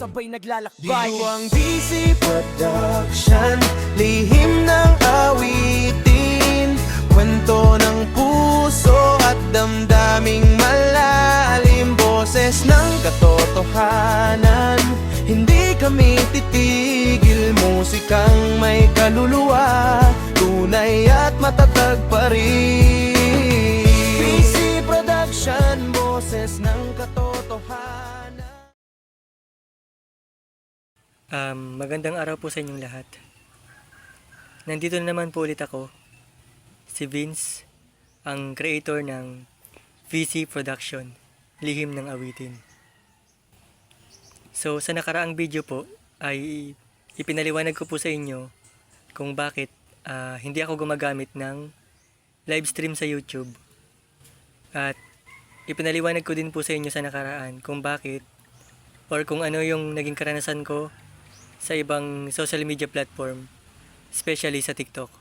sabay naglalakbay. Binuang busy production Lihim ng awitin Kwento ng puso at damdaming malalim Boses ng katotohanan. Hindi kami titigil Musikang may kaluluwa Tunay at matatag pa rin. Busy production Boses ng Um, magandang araw po sa inyong lahat. Nandito na naman po ulit ako, si Vince, ang creator ng VC Production, Lihim ng Awitin. So, sa nakaraang video po, ay ipinaliwanag ko po sa inyo kung bakit ah, hindi ako gumagamit ng live stream sa YouTube. At ipinaliwanag ko din po sa inyo sa nakaraan kung bakit or kung ano yung naging karanasan ko sa ibang social media platform, especially sa TikTok.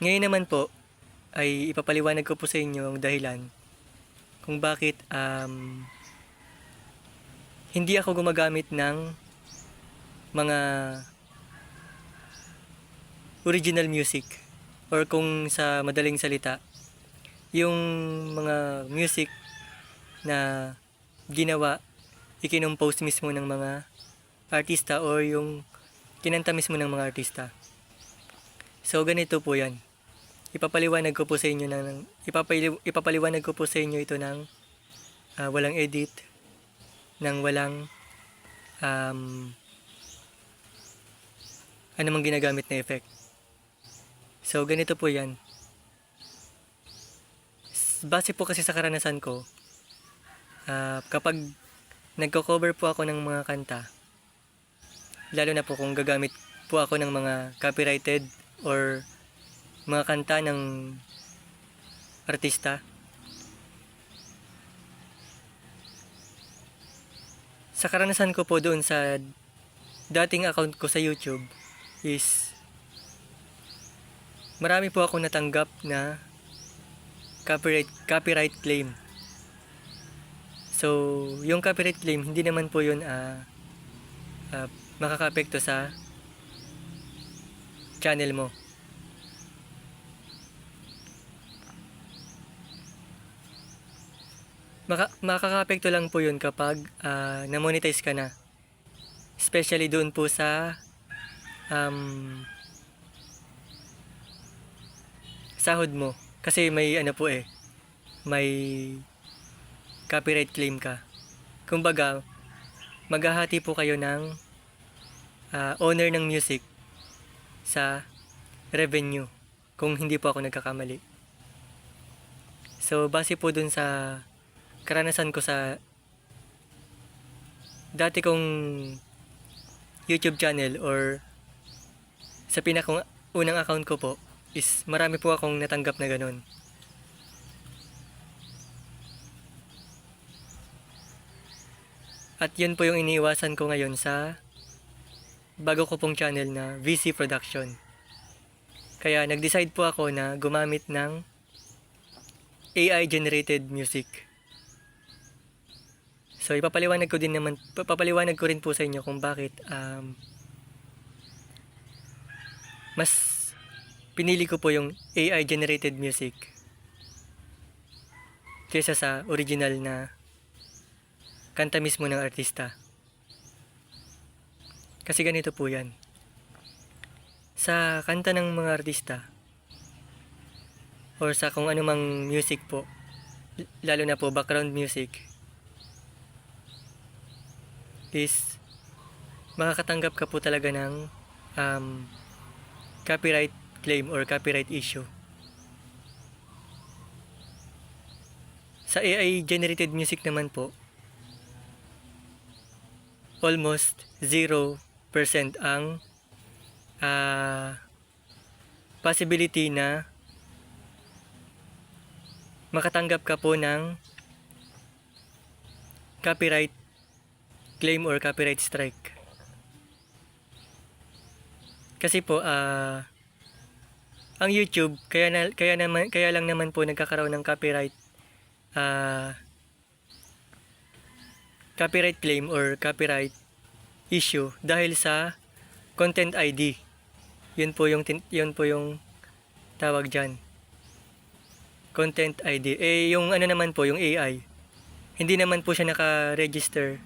Ngayon naman po, ay ipapaliwanag ko po sa inyo ang dahilan kung bakit um, hindi ako gumagamit ng mga original music or kung sa madaling salita, yung mga music na ginawa, ikinumpose mismo ng mga artista or yung kinanta mismo ng mga artista. So ganito po 'yan. Ipapaliwanag ko po sa inyo ng ipapali, ipapaliwanag ko po sa inyo ito ng ah, walang edit, ng walang um, anumang ginagamit na effect. So ganito po 'yan. Base po kasi sa karanasan ko, ah, kapag nagko-cover po ako ng mga kanta, lalo na po kung gagamit po ako ng mga copyrighted or mga kanta ng artista. Sa karanasan ko po doon sa dating account ko sa YouTube is marami po akong natanggap na copyright copyright claim. So, yung copyright claim hindi naman po 'yun ah ah, makakapekto sa channel mo. Maka makakapekto lang po yun kapag ah, na-monetize ka na. Especially doon po sa um, sahod mo. Kasi may ano po eh, may copyright claim ka. Kumbaga, maghahati po kayo ng ah, owner ng music sa revenue kung hindi po ako nagkakamali. So, base po dun sa karanasan ko sa dati kong YouTube channel or sa pinakang unang account ko po is marami po akong natanggap na ganun. At yun po yung iniiwasan ko ngayon sa bago ko pong channel na VC Production. Kaya nag-decide po ako na gumamit ng AI generated music. So ipapaliwanag ko din naman papaliwanag ko rin po sa inyo kung bakit um, mas pinili ko po yung AI generated music kaysa sa original na kanta mismo ng artista. Kasi ganito po yan. Sa kanta ng mga artista, or sa kung anumang music po, lalo na po background music, is makakatanggap ka po talaga ng um, copyright claim or copyright issue. Sa AI generated music naman po, almost 0% ang ah, possibility na makatanggap ka po ng copyright claim or copyright strike. Kasi po ah ang YouTube kaya na, kaya naman kaya lang naman po nagkakaroon ng copyright ah copyright claim or copyright issue dahil sa content ID. Yun po yung yun po yung tawag diyan. Content ID. Eh yung ano naman po, yung AI. Hindi naman po siya naka-register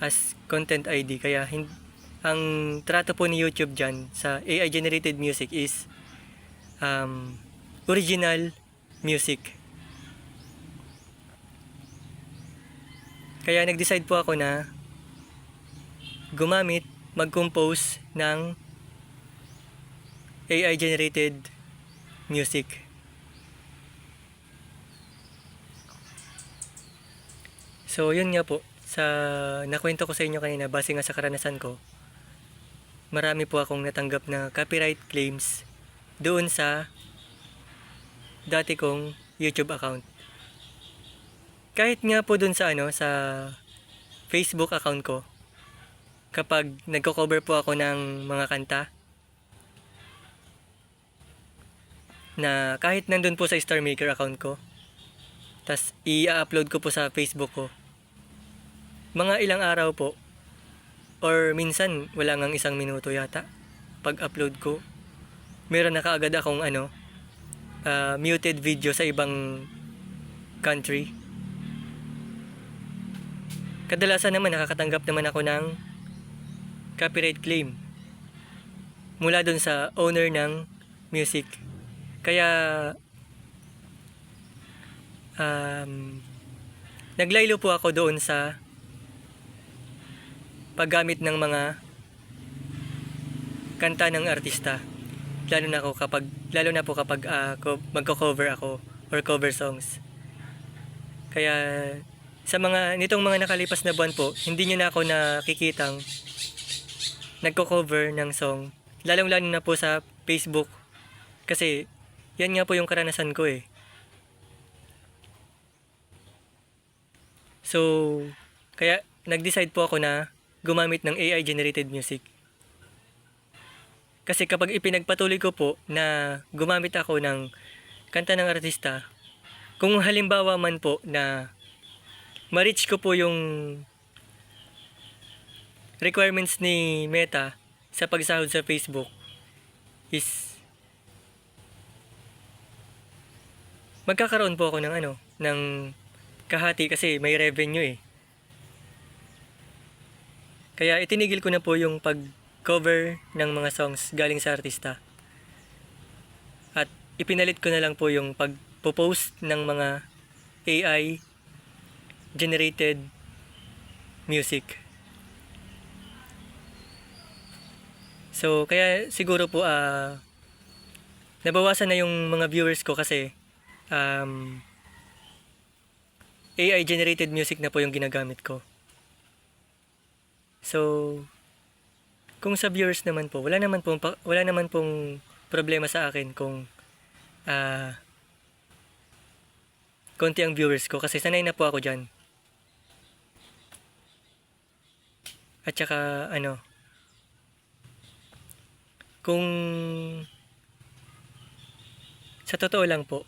as content ID kaya hin- ang trato po ni YouTube diyan sa AI generated music is um, original music. Kaya nag-decide po ako na gumamit, mag-compose ng AI generated music. So, yun nga po. Sa nakwento ko sa inyo kanina, base nga sa karanasan ko, marami po akong natanggap na copyright claims doon sa dati kong YouTube account. Kahit nga po doon sa ano, sa Facebook account ko, kapag nagko-cover po ako ng mga kanta, na kahit nandun po sa Star Maker account ko, tas i-upload ko po sa Facebook ko, mga ilang araw po, or minsan wala ngang isang minuto yata, pag-upload ko, meron na kaagad akong ano, ah, muted video sa ibang country. Kadalasan naman nakakatanggap naman ako ng copyright claim mula dun sa owner ng music. Kaya um, naglaylo po ako doon sa paggamit ng mga kanta ng artista. Lalo na ako kapag lalo na po kapag co- magko-cover ako or cover songs. Kaya sa mga nitong mga nakalipas na buwan po, hindi niyo na ako nakikitang nagko-cover ng song. Lalong-lalo na po sa Facebook. Kasi yan nga po yung karanasan ko eh. So, kaya nag-decide po ako na gumamit ng AI generated music. Kasi kapag ipinagpatuloy ko po na gumamit ako ng kanta ng artista, kung halimbawa man po na ma-reach ko po yung requirements ni Meta sa pagsahod sa Facebook is magkakaroon po ako ng ano, ng kahati kasi may revenue eh. Kaya itinigil ko na po yung pag-cover ng mga songs galing sa artista. At ipinalit ko na lang po yung pag-post ng mga AI generated music. So, kaya siguro po ah nabawasan na yung mga viewers ko kasi um, AI generated music na po yung ginagamit ko. So, kung sa viewers naman po, wala naman pong wala naman pong problema sa akin kung ah konti ang viewers ko kasi sanay na po ako diyan. At saka ano kung sa totoo lang po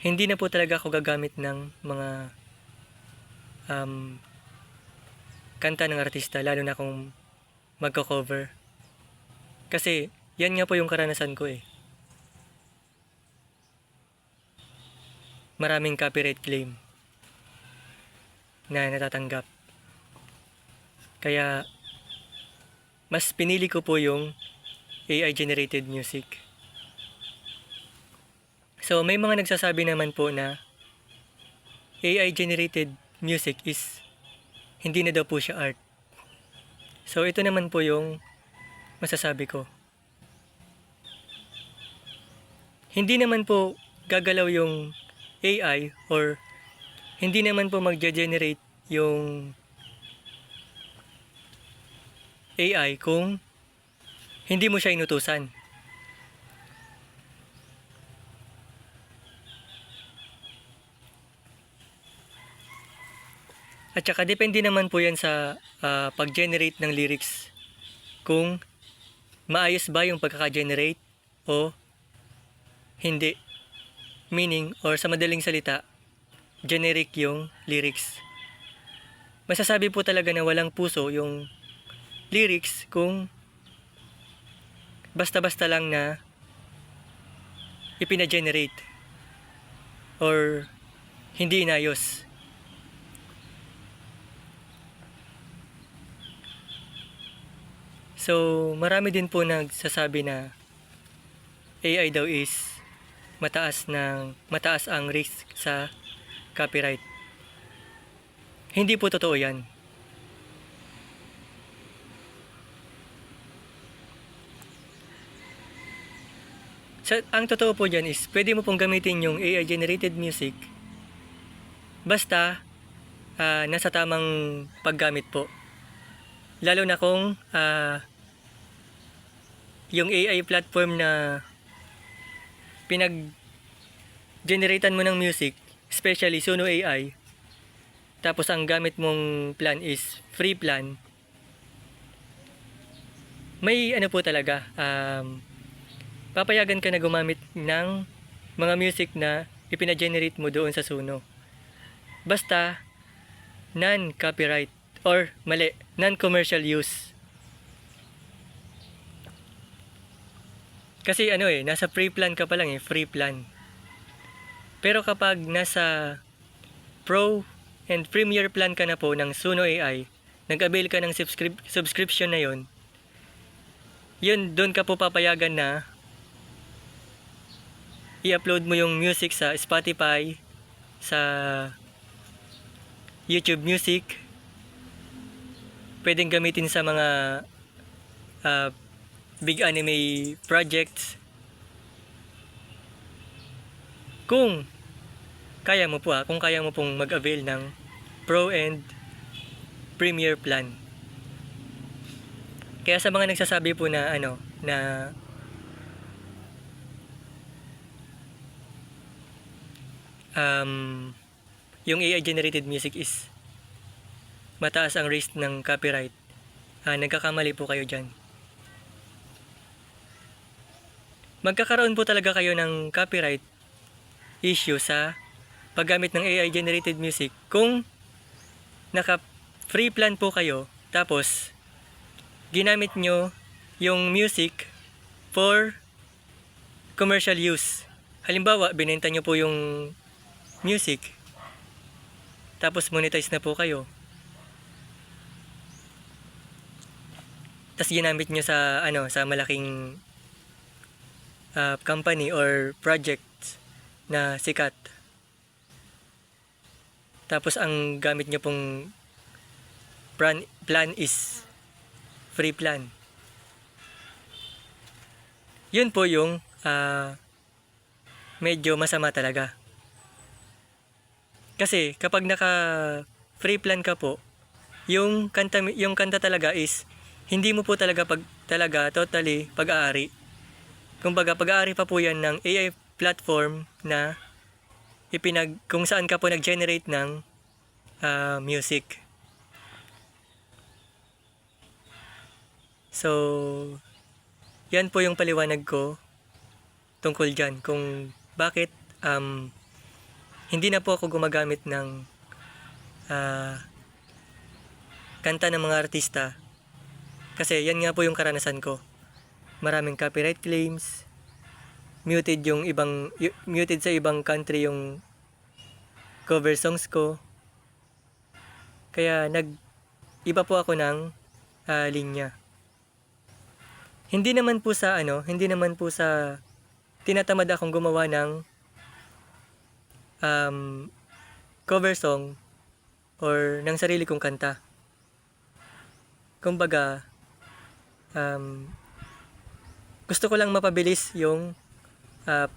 hindi na po talaga ako gagamit ng mga um, kanta ng artista lalo na kung magko-cover. Kasi yan nga po yung karanasan ko eh. Maraming copyright claim na natatanggap. Kaya mas pinili ko po yung AI generated music. So may mga nagsasabi naman po na AI generated music is hindi na daw po siya art. So ito naman po yung masasabi ko. Hindi naman po gagalaw yung AI or hindi naman po magge-generate yung AI kung hindi mo siya inutusan. At saka depende naman po yan sa ah, pag-generate ng lyrics. Kung maayos ba yung pagkaka-generate o hindi. Meaning, or sa madaling salita, generic yung lyrics. masasabi po talaga na walang puso yung lyrics kung basta-basta lang na ipina-generate or hindi inayos. So, marami din po nagsasabi na AI daw is mataas ng mataas ang risk sa copyright. Hindi po totoo 'yan. Ang totoo po dyan is, pwede mo pong gamitin yung AI generated music basta ah, nasa tamang paggamit po. Lalo na kung ah, yung AI platform na pinag generatan mo ng music, especially Suno AI, tapos ang gamit mong plan is free plan, may ano po talaga, um, papayagan ka na gumamit ng mga music na ipina-generate mo doon sa Suno. Basta, non-copyright or mali, non-commercial use. Kasi ano eh, nasa free plan ka pa lang eh, free plan. Pero kapag nasa Pro and Premier plan ka na po ng Suno AI, nag-avail ka ng subscrip- subscription na yon, yun, doon ka po papayagan na i-upload mo yung music sa Spotify, sa YouTube Music, pwedeng gamitin sa mga ah, big anime projects. Kung kaya mo po ah, kung kaya mo pong mag-avail ng Pro and Premier plan. Kaya sa mga nagsasabi po na ano, na um, yung AI generated music is mataas ang risk ng copyright. Ah, nagkakamali po kayo dyan. Magkakaroon po talaga kayo ng copyright issue sa paggamit ng AI generated music kung naka free plan po kayo tapos ginamit nyo yung music for commercial use. Halimbawa, binenta nyo po yung music tapos monetize na po kayo. Tapos ginamit nyo sa ano sa malaking uh, company or project na sikat. Tapos ang gamit nyo pong plan, plan is free plan. Yun po yung ah, medyo masama talaga. Kasi kapag naka free plan ka po, yung kanta yung kanta talaga is hindi mo po talaga pag talaga totally pag-aari. Kumbaga pag-aari pa po yan ng AI platform na ipinag kung saan ka po nag-generate ng ah, music. So, yan po yung paliwanag ko tungkol dyan kung bakit um, hindi na po ako gumagamit ng ah, kanta ng mga artista kasi yan nga po yung karanasan ko. Maraming copyright claims, muted yung ibang muted sa ibang country yung cover songs ko. Kaya nag iba po ako ng ah, linya. Hindi naman po sa ano, hindi naman po sa tinatamad akong gumawa ng um, cover song or ng sarili kong kanta. Kumbaga, um, gusto ko lang mapabilis yung ah,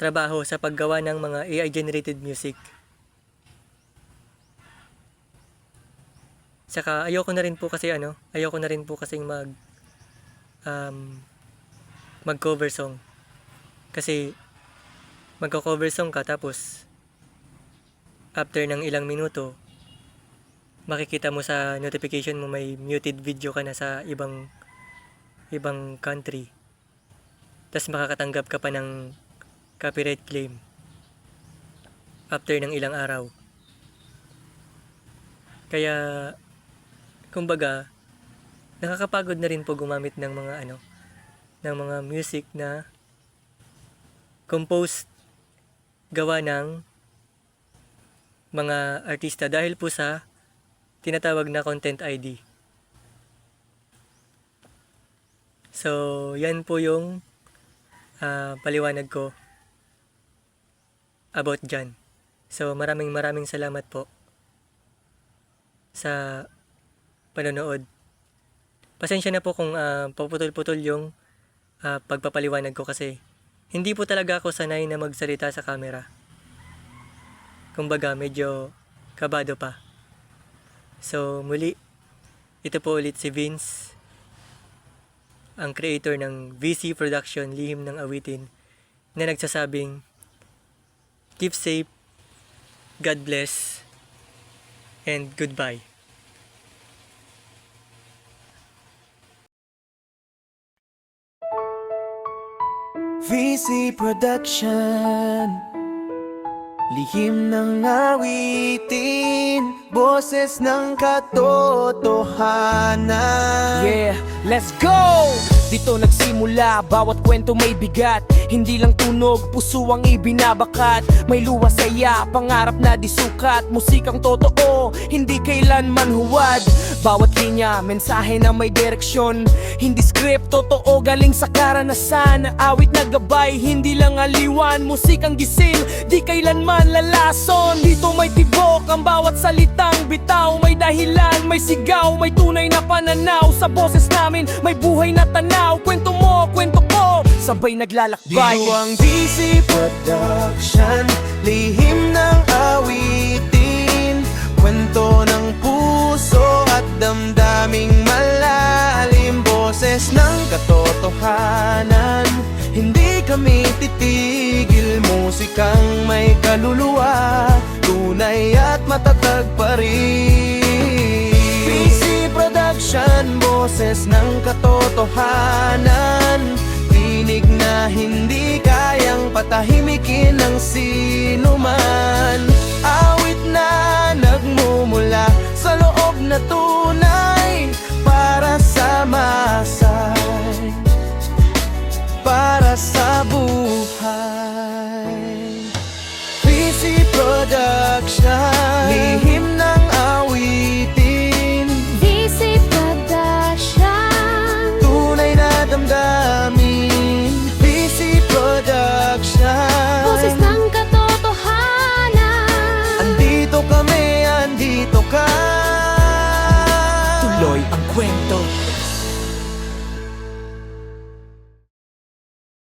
trabaho sa paggawa ng mga AI-generated music. Saka ayoko na rin po kasi ano, ayoko na rin po kasing mag um, mag cover song. Kasi magko-cover song ka tapos after ng ilang minuto makikita mo sa notification mo may muted video ka na sa ibang ibang country. Tapos makakatanggap ka pa ng copyright claim after ng ilang araw. Kaya, kumbaga, nakakapagod na rin po gumamit ng mga ano, ng mga music na composed gawa ng mga artista dahil po sa tinatawag na content ID. So, yan po yung ah, paliwanag ko about dyan. So, maraming maraming salamat po sa panonood. Pasensya na po kung ah, paputol-putol yung ah, pagpapaliwanag ko kasi hindi po talaga ako sanay na magsalita sa camera. Kumbaga, medyo kabado pa. So, muli, ito po ulit si Vince, ang creator ng VC Production Lihim ng Awitin, na nagsasabing, Keep safe, God bless, and goodbye. VC Production. Lihim ng awitin Boses ng katotohanan. Yeah, let's go! Dito nagsimula, bawat kwento may bigat. Hindi lang tunog, puso ang ibinabakat. May luwa saya, pangarap na di sukat. Musikang totoo, hindi kailanman huwad. Bawat linya, mensahe na may direksyon. Hindi script, totoo galing sa karanasan. Awit na gabay, hindi lang aliwan. Musikang gisil, di kailanman lalason. Dito may tibok, ang bawat salitang bitaw. May dahilan, may sigaw, may tunay na pananaw. Sa boses namin, may buhay na tanaw. Kwento mo, kwento ko, sabay naglalakbay. Dito ang VC Production Lihim ng awitin katotohanan Hindi kami titigil Musikang may kaluluwa Tunay at matatag pa rin. VC Production Boses ng katotohanan. Tinig na hindi kayang patahimikin ng sino man. Awit na nagmumula sa loob na tunay